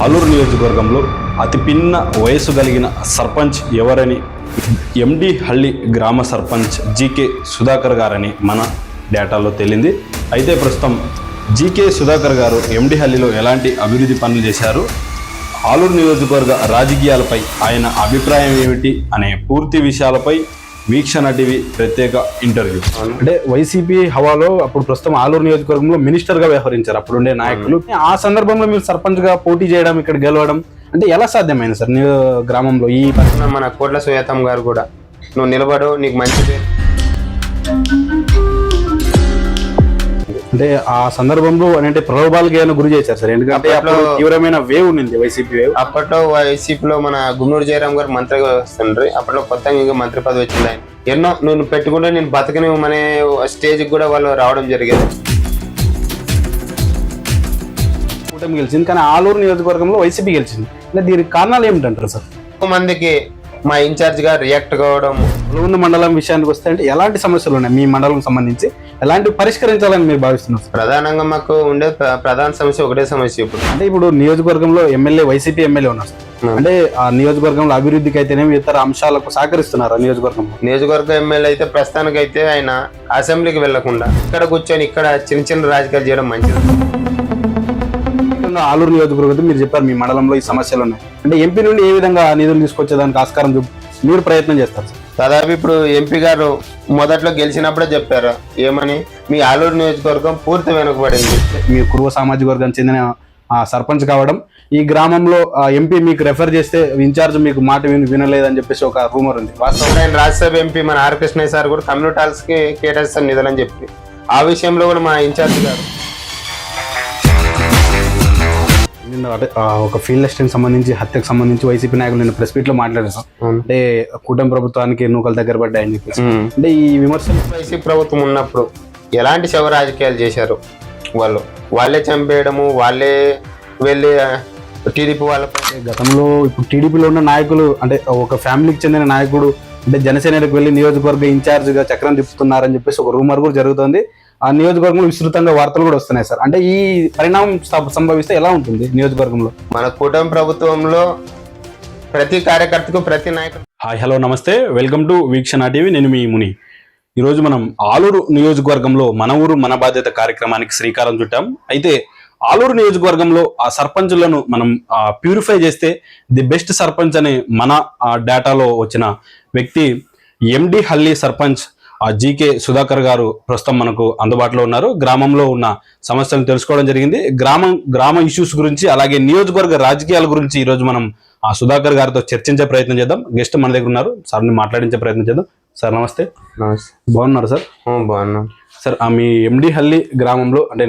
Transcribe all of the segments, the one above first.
ఆలూరు నియోజకవర్గంలో అతి పిన్న వయసు కలిగిన సర్పంచ్ ఎవరని ఎండి హళ్ళి గ్రామ సర్పంచ్ జీకే సుధాకర్ గారని మన డేటాలో తేలింది. అయితే ప్రస్తుతం జీకే సుధాకర్ గారు ఎండి హల్లిలో ఎలాంటి అభివృద్ధి పనులు చేశారు? ఆలూరు నియోజకవర్గ రాజకీయాలపై ఆయన అభిప్రాయం ఏమిటి? అనే పూర్తి విషయాలపై వీక్షణ టీవీ ప్రత్యేక ఇంటర్వ్యూ. అంటే వైసీపీ హవాలో అప్పుడు ప్రస్తుతం ఆలూరు నియోజకవర్గంలో మినిస్టర్గా వ్యవహరించారు అప్పుడుండే నాయకులు. ఆ సందర్భంలో మీరు సర్పంచ్గా పోటీ చేయడం ఇక్కడ గెలవడం అంటే ఎలా సాధ్యమైంది సార్? గ్రామంలో ఈ మన కోట్ల సుయతం గారు కూడా నువ్వు నిలబడు నీకు మంచి అంటే ఆ సందర్భంలో అంటే ప్రలోభాలకి ఏమైనా గురి చేశారు సార్. ఎందుకంటే అప్పుడు అప్పట్లో- తీవ్రమైన వేవ్ ఉంది వైసీపీ వేవ్. అప్పట్లో వైసీపీలో మన గుమ్మూరు జయరాం గారు మంత్రిగా వస్తుండ్రి. అప్పట్లో కొత్తగా ఇంకా మంత్రి పదవి వచ్చింది ఆయన. ఎన్నో నువ్వు పెట్టుకుంటే నేను బతకనివ్వమనే స్టేజ్కి కూడా వాళ్ళు రావడం జరిగేది. కూటమి గెలిచింది. కానీ ఆలూరు నియోజకవర్గంలో వైసీపీ గెలిచింది. అంటే దీనికి కారణాలు ఏమిటంటారు సార్? మందికి మా ఇన్ఛార్జ్గా రియాక్ట్ కావడం. పులివెందు మండలం విషయానికి వస్తే అంటే ఎలాంటి సమస్యలు ఉన్నాయి మీ మండలం సంబంధించి? ఎలాంటి పరిష్కరించాలని మీరు భావిస్తున్నారు ప్రధానంగా మాకు ఉండే ప్ర- ప్రధాన సమస్య ఒకటే సమస్య ఇప్పుడు. అంటే ఇప్పుడు నియోజకవర్గంలో ఎమ్మెల్యే వైసీపీ ఎమ్మెల్యే ఉన్నారు. అంటే ఆ నియోజకవర్గంలో అభివృద్ధికి అయితేనేమి ఇతర అంశాలకు సహకరిస్తున్నారు ఆ నియోజకవర్గంలో. నియోజకవర్గ ఎమ్మెల్యే అయితే ప్రస్తుతానికైతే ఆయన అసెంబ్లీకి వెళ్ళకుండా ఇక్కడ కూర్చొని ఇక్కడ చిన్న చిన్న రాజకీయాలు చేయడం మంచిది. ముఖ్యంగా ఆలూరు నియోజకవర్గం మీరు చెప్పారు మీ మండలంలో ఈ సమస్యలు ఉన్నాయి. అంటే ఎంపీ నుండి ఏ విధంగా నిధులు తీసుకొచ్చేదానికి ఆస్కారం మీరు ప్రయత్నం చేస్తారు దాదాపు ఇప్పుడు ఎంపీ గారు మొదట్లో గెలిచినప్పుడే చెప్పారు. ఏమని? మీ ఆలూరు నియోజకవర్గం పూర్తి వెనుకబడింది. మీరు కురువ సామాజిక వర్గానికి చెందిన ఆ, సర్పంచ్ కావడం ఈ గ్రామంలో ఆ, ఎంపీ మీకు రెఫర్ చేస్తే ఇన్ఛార్జ్ మీకు మాట విని వినలేదని చెప్పేసి ఒక రూమర్ ఉంది. వాస్తవం ఆయన రాజ్యసభ ఎంపీ మన ఆర్ కృష్ణయ్య సార్ కూడా కమ్యూనిటీ హాల్స్కి కేటాయిస్తాను నిధులని చెప్పి. ఆ విషయంలో కూడా మా ఇన్ఛార్జ్ గారు నిన్న అంటే ఒక ఫీల్డ్ అసిస్టెంట్ సంబంధించి హత్యకు సంబంధించి వైసీపీ నాయకులు నిన్న ప్రెస్ మీట్లో మాట్లాడారు అంటే కూటమి ప్రభుత్వానికి ఎన్నుకలు దగ్గర పడ్డాయని చెప్పేసి. అంటే ఈ విమర్శలు వైసీపీ ప్రభుత్వం ఉన్నప్పుడు ఎలాంటి శవ రాజకీయాలు చేశారు వాళ్ళు? వాళ్ళే చంపేయడము వాళ్ళే వెళ్ళి టీడీపీ వాళ్ళపై గతంలో ఇప్పుడు టీడీపీలో ఉన్న నాయకులు అంటే ఒక ఫ్యామిలీకి చెందిన నాయకుడు అంటే జనసేనకు వెళ్ళి నియోజకవర్గ ఇన్ఛార్జ్గా చక్రం తిప్పుతున్నారని చెప్పేసి ఒక రూమర్ కూడా జరుగుతుంది. ఆ నియోజకవర్గంలో విస్తృతంగా వార్తలు కూడా వస్తున్నాయి సార్. అంటే ఈ పరిణామం సంభవిస్తే ఎలా ఉంటుంది నియోజకవర్గంలో? మన కూటమి ప్రభుత్వంలో ప్రతి కార్యకర్తకు ప్రతి నాయకుడు hi hello namaste. Welcome to Vikshana TV. నేను మీ ముని. ఈరోజు మనం ఆలూరు నియోజకవర్గంలో మన ఊరు మన బాధ్యత కార్యక్రమానికి శ్రీకారం చుట్టాం. అయితే ఆలూరు నియోజకవర్గంలో ఆ సర్పంచులను మనం ప్యూరిఫై చేస్తే ది బెస్ట్ సర్పంచ్ అనే మన ఆ డేటాలో వచ్చిన వ్యక్తి ఎండి హల్లి సర్పంచ్ జీకే సుధాకర్ గారు ప్రస్తుతం మనకు అందుబాటులో ఉన్నారు. గ్రామంలో ఉన్న సమస్యలను తెలుసుకోవడం జరిగింది. గ్రామం గ్రామ ఇష్యూస్ గురించి అలాగే నియోజకవర్గ రాజకీయాల గురించి ఈరోజు మనం ఆ సుధాకర్ గారితో చర్చించే ప్రయత్నం చేద్దాం. గెస్ట్ మన దగ్గర ఉన్నారు. సార్ని మాట్లాడించే ప్రయత్నం చేద్దాం. సార్ నమస్తే. నమస్తే. బాగున్నారు సార్? ఓ, బాగున్నాం. సార్ మీ ఎండి హల్లి గ్రామంలో అంటే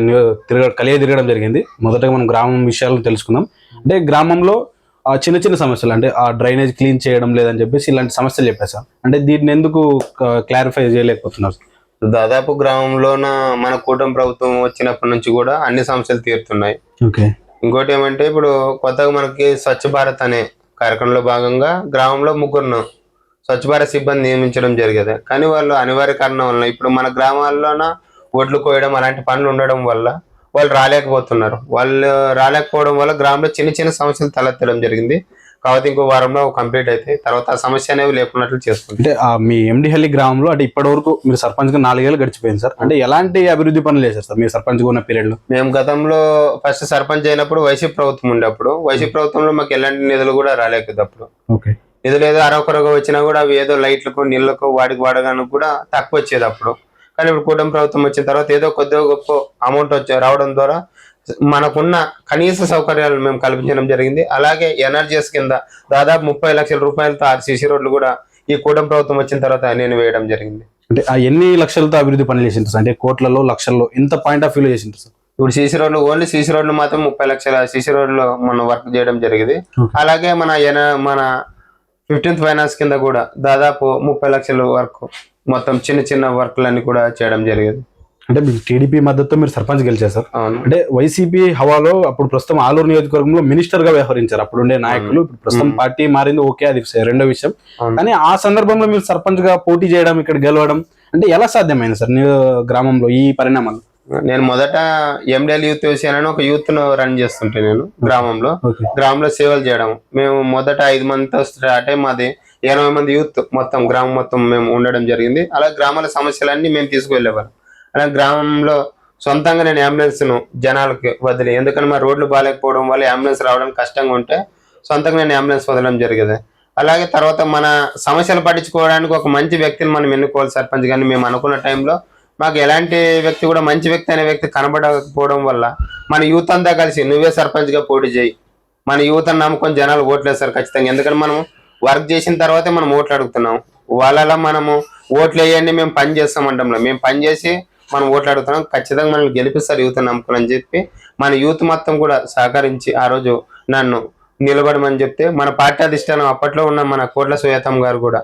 తిరగ కలియ తిరగడం జరిగింది. మొదటగా మనం గ్రామం విషయాలను తెలుసుకుందాం. అంటే గ్రామంలో చిన్న చిన్న సమస్యలు అంటే ఆ డ్రైనేజ్ క్లీన్ చేయడం లేదని చెప్పేసి ఇలాంటి సమస్యలు చెప్పారు సార్. అంటే దీన్ని ఎందుకు క్లారిఫై చేయలేకపోతున్నారు దాదాపు గ్రామంలోన మన కూటమి ప్రభుత్వం వచ్చినప్పటి నుంచి కూడా అన్ని సమస్యలు తీరుతున్నాయి. ఓకే. ఇంకోటి ఏమంటే ఇప్పుడు కొత్తగా మనకి స్వచ్ఛ భారత్ అనే కార్యక్రమంలో భాగంగా గ్రామంలో ముగ్గురును స్వచ్ఛ భారత్ సిబ్బంది నియమించడం జరిగేది. కానీ వాళ్ళు అనివార్య కారణం వలన ఇప్పుడు మన గ్రామాల్లోన ఒడ్లు కోయడం అలాంటి పనులు ఉండడం వల్ల వాళ్ళు రాలేకపోతున్నారు. వాళ్ళు రాలేకపోవడం వల్ల గ్రామంలో చిన్న చిన్న సమస్యలు తలెత్తడం జరిగింది. కాబట్టి ఇంకో వారంలో కంప్లీట్ అయితే తర్వాత ఆ సమస్య అనేవి లేకున్నట్లు చేసుకుంటాం. అంటే ఆ మీ ఎండి హల్లి గ్రామంలో అంటే ఇప్పటి వరకు మీరు సర్పంచ్గా నాలుగేళ్ళు గడిచిపోయింది సార్. అంటే ఎలాంటి అభివృద్ధి పనులు చేశారు సార్ మీరు సర్పంచ్గా ఉన్న పీరియడ్లో మేము గతంలో ఫస్ట్ సర్పంచ్ అయినప్పుడు వైసీపీ ప్రభుత్వం ఉండేప్పుడు వైసీపీ ప్రభుత్వంలో మాకు ఎలాంటి నిధులు కూడా రాలేదు అప్పుడు. ఓకే. నిధులు ఏదో అరొకరుగా వచ్చినా కూడా అవి ఏదో లైట్లకు నీళ్ళకు వాడికి వాడగానికి కూడా తక్కువ వచ్చేది అప్పుడు. కానీ ఇప్పుడు కూటమి ప్రభుత్వం వచ్చిన తర్వాత ఏదో కొద్దిగా గొప్ప అమౌంట్ వచ్చే రావడం ద్వారా మనకున్న కనీస సౌకర్యాలను మేము కల్పించడం జరిగింది. అలాగే ఎనర్జీస్ కింద దాదాపు ముప్పై లక్షల రూపాయలతో ఆరు సీసీ రోడ్లు కూడా ఈ కూటమి ప్రభుత్వం వచ్చిన తర్వాత నేను వేయడం జరిగింది. అంటే ఆ ఎన్ని లక్షలతో అభివృద్ధి పనులు చేసింటారు సార్? అంటే కోట్లలో లక్షల్లో ఎంత పాయింట్ ఆఫ్ వ్యూలో చేసింటారు సార్? ఇప్పుడు సీసీ రోడ్లు ఓన్లీ సీసీ రోడ్లు మాత్రం ముప్పై లక్షల సీసీ రోడ్లు మనం వర్క్ చేయడం జరిగింది. అలాగే మన మన ఫిఫ్టీన్త్ ఫైనాన్స్ కింద కూడా దాదాపు ముప్పై లక్షల వర్క్ మొత్తం చిన్న చిన్న వర్క్లన్నీ కూడా చేయడం జరిగింది. అంటే మీకు టీడీపీ మద్దతుతో మీరు సర్పంచ్ గెలిచారు సార్. అవును. అంటే వైసీపీ హవాలో అప్పుడు ప్రస్తుతం ఆలూరు నియోజకవర్గంలో మినిస్టర్గా వ్యవహరించారు. అప్పుడు ఉండే నాయకులు ఇప్పుడు ప్రస్తుతం పార్టీ మారింది ఓకే అది రెండో విషయం. కానీ ఆ సందర్భంలో మీరు సర్పంచ్గా పోటీ చేయడం ఇక్కడ గెలవడం అంటే ఎలా సాధ్యమైంది సార్? గ్రామంలో ఈ పరిణామాలు? నేను మొదట ఎండిఎల్ యూత్ అని ఒక యూత్ను రన్ చేస్తుంటే నేను గ్రామంలో. గ్రామంలో సేవలు చేయడం. మేము మొదట ఐదు మందితో స్టార్ట్ అయ్యి మాది ఎనభై మంది యూత్ మొత్తం గ్రామం మొత్తం మేము ఉండడం జరిగింది. అలా గ్రామాల సమస్యలన్నీ మేము తీసుకువెళ్ళేవాళ్ళం. అలా గ్రామంలో సొంతంగా నేను అంబులెన్స్ను జనాలకి వదిలి ఎందుకంటే మా రోడ్లు బాగాలేకపోవడం వల్ల అంబులెన్స్ రావడం కష్టంగా ఉంటే సొంతంగా నేను అంబులెన్స్ వదలడం జరిగేది. అలాగే తర్వాత మన సమస్యలు పట్టించుకోవడానికి ఒక మంచి వ్యక్తిని మనం ఎన్నుకోవాలి సర్పంచ్ కానీ మేము అనుకున్న టైంలో మాకు ఎలాంటి వ్యక్తి కూడా మంచి వ్యక్తి అనే వ్యక్తి కనబడకపోవడం వల్ల మన యూత్ అంతా కలిసి నువ్వే సర్పంచ్గా పోటీ చేయి. మన యూత్ అని నమ్ముకొని జనాలు ఓట్లేస్తారు ఖచ్చితంగా. ఎందుకంటే మనం వర్క్ చేసిన తర్వాతే మనం ఓట్లు అడుగుతున్నాం. వాళ్ళలా మనము ఓట్లు వేయండి మేము పని చేస్తామంటాంలో మేము పని చేసి మనం ఓట్లు అడుగుతున్నాం. ఖచ్చితంగా మనల్ని గెలిపిస్తారు యూత్ నమ్ముకుని అని చెప్పి మన యూత్ మొత్తం కూడా సహకరించి ఆ రోజు నన్ను నిలబడమని చెప్తే మన పార్టీ అధిష్టానం అప్పట్లో ఉన్న మన కోట్ల సుయతం గారు కూడా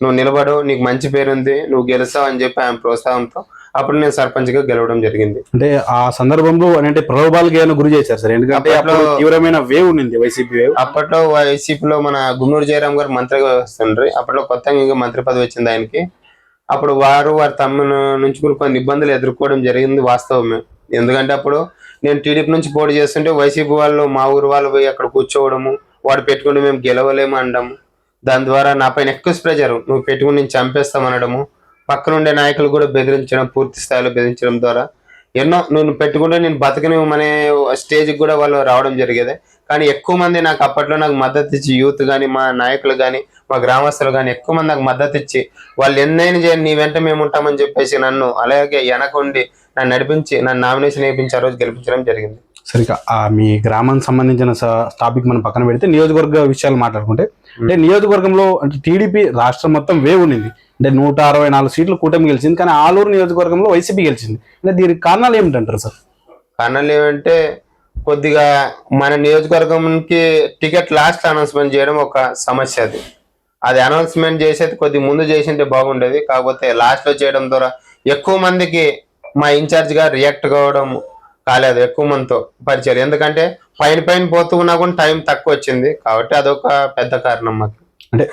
నువ్వు నిలబడు నీకు మంచి పేరుంది నువ్వు గెలుస్తావు అని చెప్పి ఆయన ప్రోత్సాహంతో అప్పుడు నేను సర్పంచ్గా గెలవడం జరిగింది. అంటే ఆ సందర్భంలో అంటే ప్రలోభాలకి ఏమైనా గురి చేశారు సార్. ఎందుకంటే అప్పట్లో- తీవ్రమైన వేవ్ ఉంది వైసీపీ వేవ్ అప్పట్లో వైసీపీలో మన గుమ్మూరు జయరాం గారు మంత్రిగా వస్తుండ్రి. అప్పట్లో కొత్తగా ఇంకా మంత్రి పదవి వచ్చింది ఆయనకి. అప్పుడు వారు వారి తమ్ముని నుంచి కూడా కొన్ని ఇబ్బందులు ఎదుర్కోవడం జరిగింది వాస్తవమే. ఎందుకంటే అప్పుడు నేను టీడీపీ నుంచి పోటీ చేస్తుంటే వైసీపీ వాళ్ళు మా ఊరు వాళ్ళు పోయి అక్కడ కూర్చోవడము వాడు పెట్టుకుంటే మేము గెలవలేము అనడము. దాని ద్వారా నా పైన ఎక్కువ ప్రెజర్ నువ్వు పెట్టుకుని నేను చంపేస్తామనడము పక్కన ఉండే నాయకులు కూడా బెదిరించడం పూర్తి స్థాయిలో బెదిరించడం ద్వారా ఎన్నో నువ్వు పెట్టుకుంటే నేను బతకనివ్వమనే స్టేజ్కి కూడా వాళ్ళు రావడం జరిగేది. కానీ ఎక్కువ మంది నాకు అప్పట్లో నాకు మద్దతు ఇచ్చి యూత్ కానీ మా నాయకులు కానీ మా గ్రామస్తులు కానీ ఎక్కువ మంది నాకు మద్దతు ఇచ్చి వాళ్ళు ఎన్నైనా చేయండి నీ వెంట మేము ఉంటామని చెప్పేసి నన్ను అలాగే వెనకుండి నన్ను నడిపించి నన్ను నామినేషన్ వేయించి ఆ రోజు గెలిపించడం జరిగింది. సరిగా ఆ మీ గ్రామానికి సంబంధించిన టాపిక్ మనం పక్కన పెడితే నియోజకవర్గ విషయాలు మాట్లాడుకుంటే అంటే నియోజకవర్గంలో అంటే టీడీపీ రాష్ట్రం మొత్తం వేవ్ ఉన్నింది అంటే నూట అరవై నాలుగు సీట్లు కూటమి గెలిచింది కానీ ఆలూరు నియోజకవర్గంలో వైసీపీ గెలిచింది. అంటే దీనికి కారణాలు ఏమిటంటారు సార్? కారణాలు ఏమంటే కొద్దిగా మన నియోజకవర్గంకి టికెట్ లాస్ట్ అనౌన్స్మెంట్ చేయడం ఒక సమస్య అది. అది అనౌన్స్మెంట్ చేసేది కొద్ది ముందు చేసింటే బాగుండేది కాకపోతే లాస్ట్లో చేయడం ద్వారా ఎక్కువ మందికి మా ఇన్ఛార్జ్గా రియాక్ట్ కావడం కాలేదు ఎక్కువ మందితో పరిచయం. ఎందుకంటే పైన పైన పోతూ ఉన్నా కూడా టైం తక్కువ వచ్చింది కాబట్టి అదొక పెద్ద కారణం మాకు. అంటే.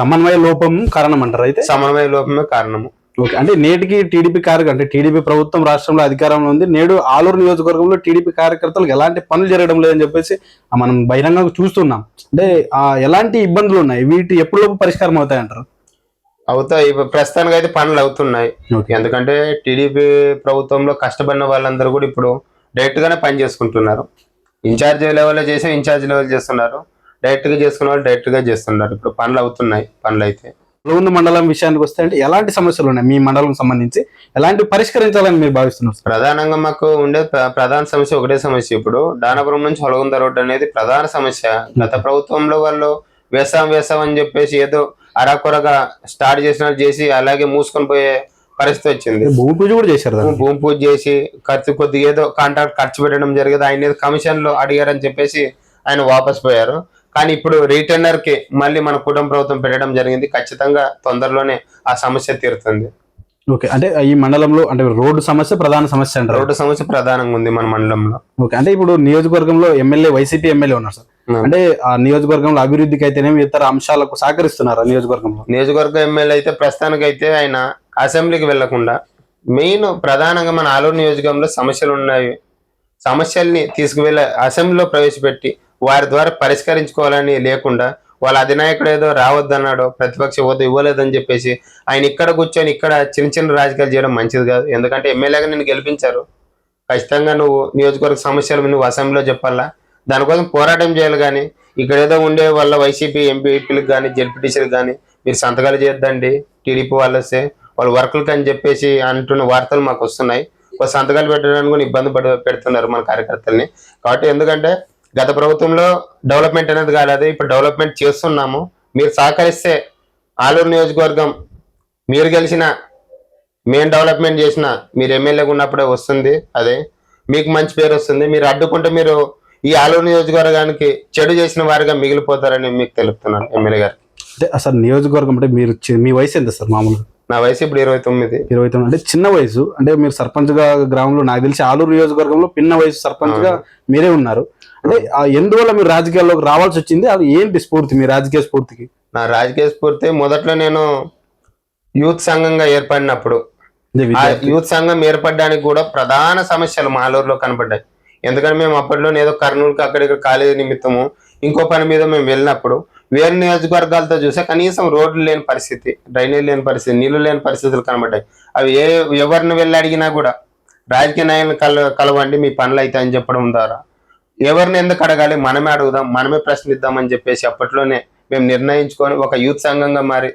సమన్వయ లోపం కారణం అంటారు అయితే? సమన్వయ లోపమే కారణము. ఓకే అంటే నేటికి టీడీపీ కార్య అంటే టీడీపీ ప్రభుత్వం రాష్ట్రంలో అధికారంలో ఉంది. నేడు ఆలూరు నియోజకవర్గంలో టీడీపీ కార్యకర్తలకు ఎలాంటి పనులు జరగడం లేదని చెప్పేసి మనం బహిరంగంగా చూస్తున్నాం. అంటే ఆ ఎలాంటి ఇబ్బందులు ఉన్నాయి? వీటి ఎప్పుడులోపు పరిష్కారం అవుతాయంటారు? అవుతాయి. ప్రస్తుతానికి అయితే పనులు అవుతున్నాయి. ఎందుకంటే టీడీపీ ప్రభుత్వంలో కష్టపడిన వాళ్ళందరూ కూడా ఇప్పుడు డైరెక్ట్ గానే పని చేసుకుంటున్నారు. ఇన్ఛార్జ్ లెవెల్లో చేసి ఇన్ఛార్జ్ లెవెల్ చేస్తున్నారు. డైరెక్ట్గా చేసుకున్న వాళ్ళు డైరెక్ట్గా చేస్తున్నారు. ఇప్పుడు పనులు అవుతున్నాయి. పనులు అయితే. పులగొంద మండలం విషయానికి వస్తే అంటే ఎలాంటి సమస్యలు ఉన్నాయి? మీ మండలం సంబంధించి ఎలాంటి పరిష్కరించాలని మీరు భావిస్తున్నారు? ప్రధానంగా మాకు ఉండే ప్ర- ప్రధాన సమస్య ఒకటే సమస్య. ఇప్పుడు దానాపురం నుంచి హొలగొంద రోడ్డు అనేది ప్రధాన సమస్య. గత ప్రభుత్వంలో వాళ్ళు వేసాం వేసాం అని చెప్పేసి ఏదో అరాకొరగా స్టార్ట్ చేసినట్టు చేసి అలాగే మూసుకొని పోయే పరిస్థితి వచ్చింది. భూమి పూజ కూడా చేశారు. భూమి పూజ చేసి ఖర్చు కొద్దిగా ఏదో కాంట్రాక్ట్ ఖర్చు పెట్టడం జరిగేది. ఆయన ఏదో కమిషన్లో అడిగారని చెప్పేసి ఆయన వాపస్ పోయారు. కానీ ఇప్పుడు రీటెండర్కి మళ్ళీ మన కుటుంబ ప్రభుత్వం పెట్టడం జరిగింది. ఖచ్చితంగా తొందరలోనే ఆ సమస్య తీరుతుంది. ఓకే. అంటే ఈ మండలంలో అంటే రోడ్డు సమస్య ప్రధాన సమస్య అంటారు. రోడ్డు సమస్య ప్రధానంగా ఉంది మన మండలంలో. ఓకే. అంటే ఇప్పుడు నియోజకవర్గంలో ఎమ్మెల్యే వైసీపీ ఎమ్మెల్యే ఉన్నారు సార్. అంటే ఆ నియోజకవర్గంలో అభివృద్ధికి అయితేనేమి ఇతర అంశాలకు సహకరిస్తున్నారు ఆ నియోజకవర్గంలో. నియోజకవర్గ ఎమ్మెల్యే అయితే ప్రస్తుతానికి అయితే ఆయన అసెంబ్లీకి వెళ్ళకుండా మెయిన్ ప్రధానంగా మన ఆలూరు నియోజకవర్గంలో సమస్యలు ఉన్నాయి. సమస్యల్ని తీసుకువెళ్ళ అసెంబ్లీలో ప్రవేశపెట్టి వారి ద్వారా పరిష్కరించుకోవాలని లేకుండా వాళ్ళ అధినాయకుడు ఏదో రావద్దన్నాడో ప్రతిపక్ష హోదా ఇవ్వలేదని చెప్పేసి ఆయన ఇక్కడ కూర్చొని ఇక్కడ చిన్న చిన్న రాజకీయాలు చేయడం మంచిది కాదు. ఎందుకంటే ఎమ్మెల్యేగా నేను గెలిపించారు. ఖచ్చితంగా నువ్వు నియోజకవర్గ సమస్యలు నువ్వు అసెంబ్లీలో చెప్పాలా? దానికోసం పోరాటం చేయాలి కానీ ఇక్కడ ఏదో ఉండే వాళ్ళ వైసీపీ ఎంపీపీలకు కానీ జడ్పీటీసీలకు కానీ మీరు సంతకాలు చేయొద్దండి. టీడీపీ వాళ్ళసే వాళ్ళు వర్కులకి అని చెప్పేసి అంటున్న వార్తలు మాకు వస్తున్నాయి. సంతకాలు పెట్టడానికి కూడా ఇబ్బంది పడ పెడుతున్నారు మన కార్యకర్తల్ని. కాబట్టి ఎందుకంటే గత ప్రభుత్వంలో డెవలప్మెంట్ అనేది కాలేదు ఇప్పుడు డెవలప్మెంట్ చేస్తున్నాము. మీరు సహకరిస్తే ఆలూరు నియోజకవర్గం మీరు గెలిచిన మేము డెవలప్మెంట్ చేసిన మీరు ఎమ్మెల్యేగా ఉన్నప్పుడే వస్తుంది అదే. మీకు మంచి పేరు వస్తుంది. మీరు అడ్డుకుంటే మీరు ఈ ఆలూరు నియోజకవర్గానికి చెడు చేసిన వారిగా మిగిలిపోతారని మీకు తెలుపుతున్నాను ఎమ్మెల్యే గారు. అంటే అసలు నియోజకవర్గం అంటే మీరు మీ వయసు ఎంత సార్ మామూలుగా? నా వయసు ఇప్పుడు ఇరవై తొమ్మిది. ఇరవై తొమ్మిది. అంటే చిన్న వయసు. అంటే మీరు సర్పంచ్గా గ్రామంలో నాకు తెలిసి ఆలూరు నియోజకవర్గంలో పిన్న వయసు సర్పంచ్గా మీరే ఉన్నారు. అంటే ఎందువల్ల మీరు రాజకీయాల్లోకి రావాల్సి వచ్చింది? అది ఏంటి స్ఫూర్తి మీ రాజకీయ స్ఫూర్తికి? నా రాజకీయ స్ఫూర్తి మొదట్లో నేను యూత్ సంఘంగా ఏర్పడినప్పుడు యూత్ సంఘం ఏర్పడడానికి కూడా ప్రధాన సమస్యలు మాలూరులో కనపడ్డాయి ఎందుకంటే మేము అప్పట్లో ఏదో కర్నూలుకి అక్కడిక్కడ కాలేజీ నిమిత్తము ఇంకో పని మీద మేము వెళ్ళినప్పుడు వేరే నియోజకవర్గాలతో చూస్తే కనీసం రోడ్లు లేని పరిస్థితి డ్రైనేజ్ లేని పరిస్థితి నీళ్ళు లేని పరిస్థితులు కనబడ్డాయి. అవి ఏ ఎవరిని వెళ్ళి అడిగినా కూడా రాజకీయ నాయకులు కల కలవండి మీ పనులు అయితే అని చెప్పడం ద్వారా. ఎవరిని ఎందుకు అడగాలి? మనమే అడుగుదాం మనమే ప్రశ్నిద్దాం అని చెప్పేసి అప్పట్లోనే మేము నిర్ణయించుకొని ఒక యూత్ సంఘంగా మారి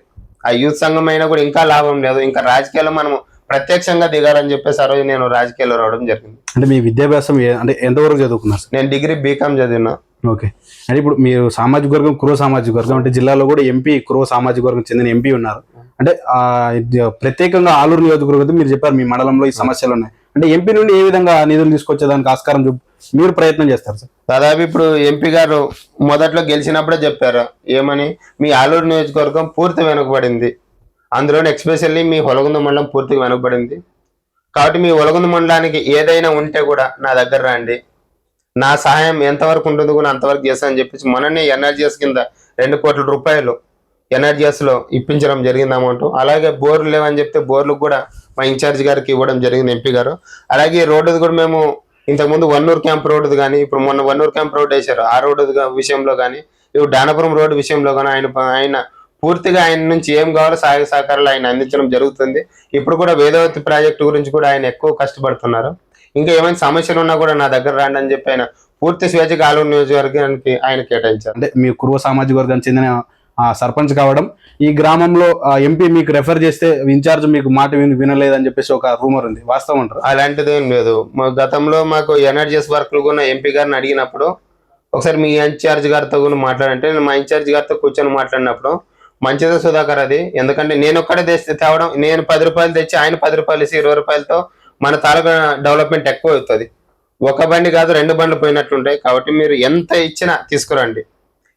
ఆ యూత్ సంఘం అయినా కూడా ఇంకా లాభం లేదు. ఇంకా రాజకీయాల్లో మనం ప్రత్యక్షంగా దిగాలని చెప్పేసి ఆ రోజు నేను రాజకీయాల్లో రావడం జరిగింది. అంటే మీ విద్యాభ్యాసం అంటే ఎంతవరకు చదువుకున్నారు నేను డిగ్రీ బీకామ్ చదివినా. ఓకే. అంటే ఇప్పుడు మీరు సామాజిక వర్గం కురో సామాజిక వర్గం అంటే జిల్లాలో కూడా ఎంపీ కురో సామాజిక వర్గం చెందిన ఎంపీ ఉన్నారు. అంటే ప్రత్యేకంగా ఆలూరు నియోజకవర్గం మీరు చెప్పారు మీ మండలంలో ఈ సమస్యలు ఉన్నాయి. అంటే ఎంపీ నుండి ఏ విధంగా నిధులు తీసుకొచ్చేదానికి ఆస్కారం చూపు మీరు ప్రయత్నం చేస్తారు సార్. దాదాపు ఇప్పుడు ఎంపీ గారు మొదట్లో గెలిచినప్పుడే చెప్పారు. ఏమని? మీ ఆలూరు నియోజకవర్గం పూర్తి వెనుకబడింది. అందులోనే ఎక్స్పెషల్లీ మీ హొలగుంద మండలం పూర్తిగా వెనుకబడింది. కాబట్టి మీ ఒలగుంద మండలానికి ఏదైనా ఉంటే కూడా నా దగ్గర రండి. నా సహాయం ఎంతవరకు ఉంటుందో కూడా అంతవరకు చేస్తానని చెప్పేసి మొన్ననే ఎన్ఆర్జీఎస్ కింద రెండు కోట్ల రూపాయలు ఎన్ఆర్జీఎస్లో ఇప్పించడం జరిగింది అమౌంట్. అలాగే బోర్లు లేవని చెప్తే బోర్లకు కూడా మా ఇన్ఛార్జ్ గారికి ఇవ్వడం జరిగింది ఎంపీ గారు. అలాగే రోడ్డు కూడా మేము ఇంతకుముందు వన్నూరు క్యాంప్ రోడ్డు కానీ ఇప్పుడు మొన్న వన్నూరు క్యాంప్ రోడ్ వేశారు. ఆ రోడ్డు విషయంలో కానీ ఇప్పుడు డానపురం రోడ్డు విషయంలో కానీ ఆయన ఆయన పూర్తిగా ఆయన నుంచి ఏం కావాలో సహాయ సహకారాలు ఆయన అందించడం జరుగుతుంది. ఇప్పుడు కూడా వేదవతి ప్రాజెక్టు గురించి కూడా ఆయన ఎక్కువ కష్టపడుతున్నారు. ఇంకా ఏమైనా సమస్యలు ఉన్నా కూడా నా దగ్గర రాండి అని చెప్పి ఆయన పూర్తి స్వేచ్ఛగా ఆలూరు నియోజకవర్గానికి ఆయన కేటాయించారు. అంటే మీ కురువ సామాజిక వర్గానికి చెందిన సర్పంచ్ కావడం. ఈ గ్రామంలో ఎంపీ మీకు రెఫర్ చేస్తే ఇన్ఛార్జ్ మీకు మాట విని వినలేదని చెప్పేసి ఒక రూమర్ ఉంది. వాస్తవం అంటారు? అలాంటిది ఏం లేదు. మా గతంలో మాకు ఎనర్జీస్ వర్క్లు కూడా ఎంపీ గారిని అడిగినప్పుడు ఒకసారి మీ ఇన్ఛార్జ్ గారితో కూడా మాట్లాడంటే నేను మా ఇన్ఛార్జ్ గారితో కూర్చొని మాట్లాడినప్పుడు మంచిదే సుధాకర్ అది. ఎందుకంటే నేను ఒక్కడే తెచ్చి తేవడం నేను పది రూపాయలు తెచ్చి ఆయన పది రూపాయలు ఇచ్చి ఇరవై రూపాయలతో మన తాలూకా డెవలప్మెంట్ ఎక్కువ అవుతుంది ఒక బండి కాదు రెండు బండ్లు పోయినట్లుంటాయి. కాబట్టి మీరు ఎంత ఇచ్చినా తీసుకురండి.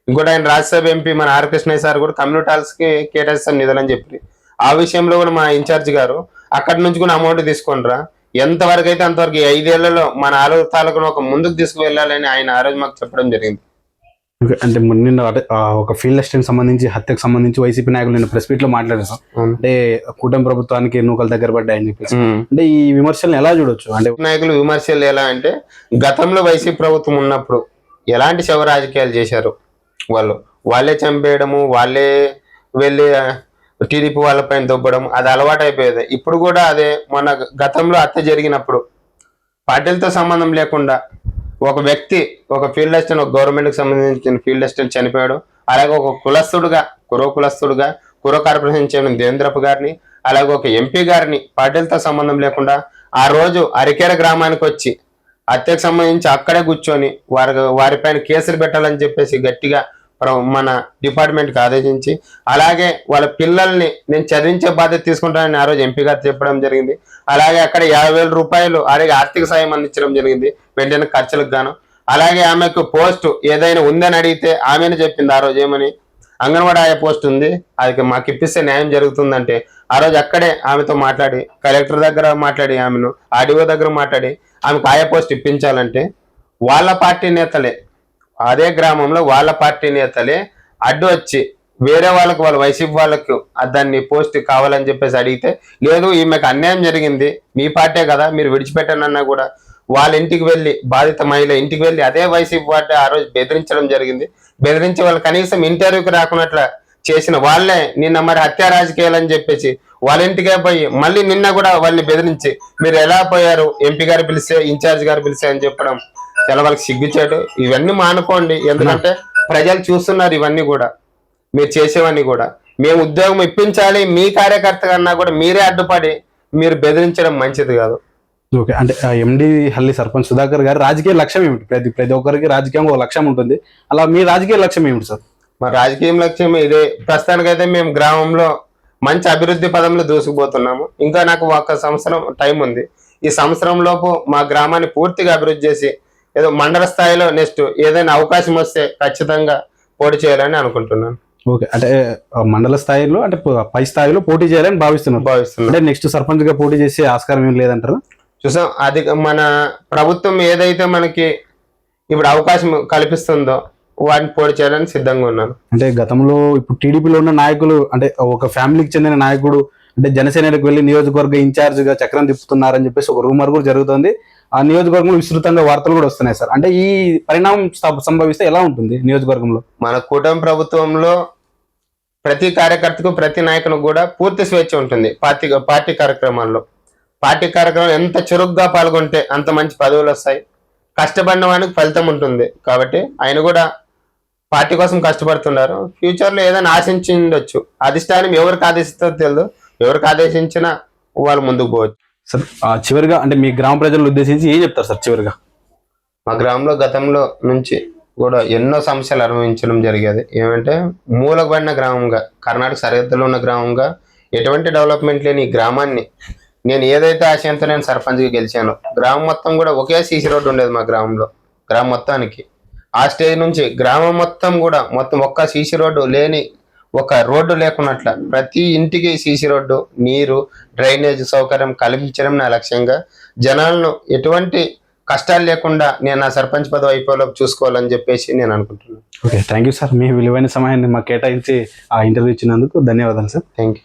ఇంకోటి ఆయన రాజ్యసభ ఎంపీ మన ఆర్ కృష్ణయ్య సార్ కూడా కమ్యూనిటీ హాల్స్కి కేటాయిస్తాను నిధులని చెప్పి. ఆ విషయంలో కూడా మా ఇన్ఛార్జ్ గారు అక్కడి నుంచి కూడా అమౌంట్ తీసుకొనిరా ఎంతవరకు అయితే అంతవరకు ఈ ఐదేళ్ళలో మన ఆలూరు తాలూకును ఒక ముందుకు తీసుకువెళ్ళాలని ఆయన ఆ రోజు మాకు చెప్పడం జరిగింది. అంటే నిన్న ఒక ఫీల్డ్ అసిస్టెంట్ సంబంధించి హత్యకు సంబంధించి వైసీపీ నాయకులు నిన్న ప్రెస్ మీట్లో మాట్లాడారు. అంటే కూటమి ప్రభుత్వానికి ఎన్నికలు దగ్గర పడ్డాయని చెప్పేసి. అంటే ఈ విమర్శలను ఎలా చూడొచ్చు? అంటే నాయకులు విమర్శలు ఎలా అంటే గతంలో వైసీపీ ప్రభుత్వం ఉన్నప్పుడు ఎలాంటి శవ రాజకీయాలు చేశారు? వాళ్ళు. వాళ్ళే చంపేయడము వాళ్ళే వెళ్ళి టీడీపీ వాళ్ళపైన దొబ్బడం అది అలవాటు అయిపోయేది ఇప్పుడు కూడా అదే మన గతంలో హత్య జరిగినప్పుడు పార్టీలతో సంబంధం లేకుండా ఒక వ్యక్తి ఒక ఫీల్డ్ అసిస్టెంట్ ఒక గవర్నమెంట్కి సంబంధించిన ఫీల్డ్ అసిస్టెంట్ చనిపోయాడు. అలాగే ఒక కులస్తుడుగా కురో కులస్తుడుగా కురో కార్పొరేషన్ చైర్మన్ దేవేంద్రప్ప గారిని అలాగే ఒక ఎంపీ గారిని పార్టీలతో సంబంధం లేకుండా ఆ రోజు అరికేర గ్రామానికి వచ్చి హత్యకు సంబంధించి అక్కడే కూర్చొని వారి వారిపైన కేసులు పెట్టాలని చెప్పేసి గట్టిగా మన డిపార్ట్మెంట్కి ఆదేశించి అలాగే వాళ్ళ పిల్లల్ని నేను చదివించే బాధ్యత తీసుకుంటానని ఆ రోజు ఎంపీ గారు చెప్పడం జరిగింది. అలాగే అక్కడ యాభై వేల రూపాయలు అలాగే ఆర్థిక సాయం అందించడం జరిగింది వెంటనే ఖర్చులకు గాను. అలాగే ఆమెకు పోస్ట్ ఏదైనా ఉందని అడిగితే ఆమెను చెప్పింది ఆ రోజు ఏమని అంగన్వాడీ ఆయా పోస్ట్ ఉంది అది మాకు ఇప్పిస్తే న్యాయం జరుగుతుందంటే ఆ రోజు అక్కడే ఆమెతో మాట్లాడి కలెక్టర్ దగ్గర మాట్లాడి ఆమెను ఆర్డీఓ దగ్గర మాట్లాడి ఆమెకు ఆయా పోస్ట్ ఇప్పించాలంటే వాళ్ళ పార్టీ నేతలే. అదే గ్రామంలో వాళ్ళ పార్టీ నేతలే అడ్డు వచ్చి వేరే వాళ్ళకు వాళ్ళ వైసీపీ వాళ్ళకు దాన్ని పోస్ట్ కావాలని చెప్పేసి అడిగితే లేదు ఈమెకు అన్యాయం జరిగింది మీ పార్టీ కదా మీరు విడిచిపెట్టనన్నా కూడా వాళ్ళ ఇంటికి వెళ్ళి బాధిత మహిళ ఇంటికి వెళ్ళి అదే వైసీపీ పార్టీ ఆ రోజు బెదిరించడం జరిగింది. బెదిరించి వాళ్ళు కనీసం ఇంటర్వ్యూకి రాకున్నట్ల చేసిన వాళ్ళే నిన్న మరి హత్య రాజకీయాలు అని చెప్పేసి వాళ్ళ ఇంటికే పోయి మళ్ళీ నిన్న కూడా వాళ్ళని బెదిరించి మీరు ఎలా పోయారు? ఎంపీ గారు పిలిస్తే ఇన్ఛార్జ్ గారు పిలిస్తే అని చెప్పడం చాలా వాళ్ళకి సిగ్గుచాడు ఇవన్నీ మానుకోండి. ఎందుకంటే ప్రజలు చూస్తున్నారు ఇవన్నీ కూడా. మీరు చేసేవన్నీ కూడా. మేము ఉద్యోగం ఇప్పించాలి మీ కార్యకర్త కన్నా కూడా మీరే అడ్డుపడి మీరు బెదిరించడం మంచిది కాదు. ఓకే. అంటే ఎండి హల్లి సర్పంచ్ సుధాకర్ గారి రాజకీయ లక్ష్యం ఏమిటి? ప్రతి ప్రతి ఒక్కరికి రాజకీయంగా ఒక లక్ష్యం ఉంటుంది. అలా మీ రాజకీయ లక్ష్యం ఏమిటి సార్? మా రాజకీయం లక్ష్యం ఇదే. ప్రస్తుతానికైతే మేము గ్రామంలో మంచి అభివృద్ధి పదంలో దూసుకుపోతున్నాము. ఇంకా నాకు ఒక సంవత్సరం టైం ఉంది. ఈ సంవత్సరం లోపు మా గ్రామాన్ని పూర్తిగా అభివృద్ధి చేసి ఏదో మండల స్థాయిలో నెక్స్ట్ ఏదైనా అవకాశం వస్తే ఖచ్చితంగా పోటీ చేయాలని అనుకుంటున్నాను. ఓకే. అంటే మండల స్థాయిలో అంటే ప- స్థాయిలో పోటీ చేయాలని భావిస్తున్నారు. భావిస్తున్నాను అంటే నెక్స్ట్ సర్పంచ్గా పోటీ చేసే ఆస్కారం ఏం లేదంటారు? చూసాం అది మన ప్రభుత్వం ఏదైతే మనకి ఇప్పుడు అవకాశం కల్పిస్తుందో వాటిని పోటీ చేయాలని సిద్ధంగా ఉన్నాను అంటే గతంలో ఇప్పుడు టీడీపీలో ఉన్న నాయకులు అంటే ఒక ఫ్యామిలీకి చెందిన నాయకుడు అంటే జనసేనకు వెళ్ళి నియోజకవర్గ ఇన్ఛార్జ్గా చక్రం తిప్పుతున్నారని చెప్పేసి ఒక రూమర్ కూడా జరుగుతుంది. ఆ నియోజకవర్గంలో విస్తృతంగా వార్తలు కూడా వస్తున్నాయి సార్. అంటే ఈ పరిణామం సంభవిస్తే ఎలా ఉంటుంది నియోజకవర్గంలో? మన కూటమి ప్రభుత్వంలో ప్రతి కార్యకర్తకు ప్రతి నాయకునికి కూడా పూర్తి స్వేచ్ఛ ఉంటుంది పార్టీ పార్టీ కార్యక్రమాల్లో. పార్టీ కార్యక్రమం ఎంత చురుగ్గా పాల్గొంటే అంత మంచి పదవులు వస్తాయి. కష్టపడిన వానికి ఫలితం ఉంటుంది కాబట్టి ఆయన కూడా పార్టీ కోసం కష్టపడుతున్నారు. ఫ్యూచర్లో ఏదైనా ఆశించి ఉండొచ్చు అధిష్టానం ఎవరికి ఆదేశిస్తుందో తెలియదు ఎవరికి ఆదేశించినా వాళ్ళు ముందుకు పోవచ్చు. సార్ చివరిగా అంటే మీ గ్రామ ప్రజలను ఉద్దేశించి ఏం చెప్తారు సార్ చివరిగా? మా గ్రామంలో గతంలో నుంచి కూడా ఎన్నో సమస్యలు అనుభవించడం జరిగేది. ఏమంటే మూలబడిన గ్రామంగా కర్ణాటక సరిహద్దులో ఉన్న గ్రామంగా ఎటువంటి డెవలప్మెంట్ లేని ఈ గ్రామాన్ని నేను ఏదైతే ఆశయంతో నేను సర్పంచ్గా గెలిచానో గ్రామం మొత్తం కూడా ఒకే సీసీ రోడ్డు ఉండేది మా గ్రామంలో గ్రామం మొత్తానికి. ఆ స్టేజ్ నుంచి గ్రామం మొత్తం కూడా మొత్తం ఒక్క సీసీ రోడ్డు లేని ఒక రోడ్డు లేకున్నట్ల ప్రతి ఇంటికి సీసీ రోడ్డు నీరు డ్రైనేజ్ సౌకర్యం కల్పించడం నా లక్ష్యంగా. జనాలను ఎటువంటి కష్టాలు లేకుండా నేను నా సర్పంచ్ పదవి అయిపోయేలోపు చూసుకోవాలని చెప్పేసి నేను అనుకుంటున్నాను. Okay thank you sir. మీ విలువైన సమయాన్ని మాకు కేటాయించి ఆ ఇంటర్వ్యూ ఇచ్చినందుకు ధన్యవాదాలు సార్. Thank you